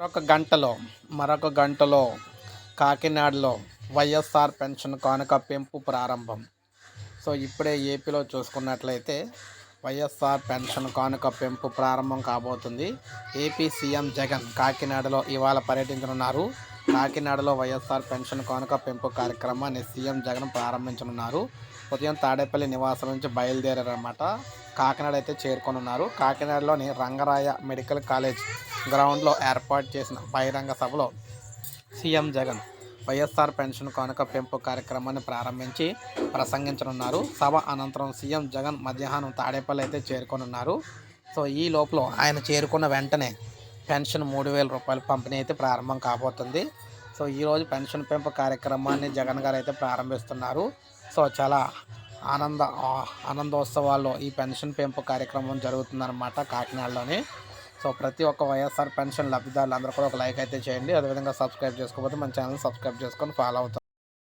మరొక గంటలో మరొక గంటలో కాకినాడలో వైఎస్ఆర్ పెన్షన్ కానుక పెంపు ప్రారంభం. సో ఇప్పుడే ఏపీలో చూసుకున్నట్లయితే వైఎస్ఆర్ పెన్షన్ కానుక పెంపు ప్రారంభం కాబోతుంది. ఏపీ సీఎం జగన్ కాకినాడలో ఇవాళ పర్యటించనున్నారు. కాకినాడలో వైఎస్ఆర్ పెన్షన్ కానుక పెంపు కార్యక్రమాన్ని సీఎం జగన్ ప్రారంభించనున్నారు. ఉదయం తాడేపల్లి నివాసం నుంచి బయలుదేరారన్నమాట. కాకినాడ అయితే చేరుకొనున్నారు. కాకినాడలోని రంగరాయ మెడికల్ కాలేజ్ గ్రౌండ్లో ఏర్పాటు చేసిన బహిరంగ సభలో సీఎం జగన్ వైఎస్ఆర్ పెన్షన్ కానుక పెంపు కార్యక్రమాన్ని ప్రారంభించి ప్రసంగించనున్నారు. సభ అనంతరం సీఎం జగన్ మధ్యాహ్నం తాడేపల్లి అయితే చేరుకొనున్నారు. సో ఈ లోపల ఆయన చేరుకున్న వెంటనే పెన్షన్ మూడు వేల రూపాయల పంపిణీ అయితే ప్రారంభం కాబోతుంది. సో ఈరోజు పెన్షన్ పెంపు కార్యక్రమాన్ని జగన్ గారు అయితే ప్రారంభిస్తున్నారు. సో చాలా ఆనంద ఆనందోత్సవాల్లో ఈ పెన్షన్ పెంపు కార్యక్రమం జరుగుతుందన్నమాట కాకినాడలోని. సో ప్రతి ఒక్క వైఎస్ఆర్ పెన్షన్ లబ్ధిదారులు అందరూ కూడా ఒక లైక్ అయితే చేయండి. అదేవిధంగా సబ్స్క్రైబ్ చేసుకోకపోతే మన ఛానల్ సబ్స్క్రైబ్ చేసుకొని ఫాలో అవుతాం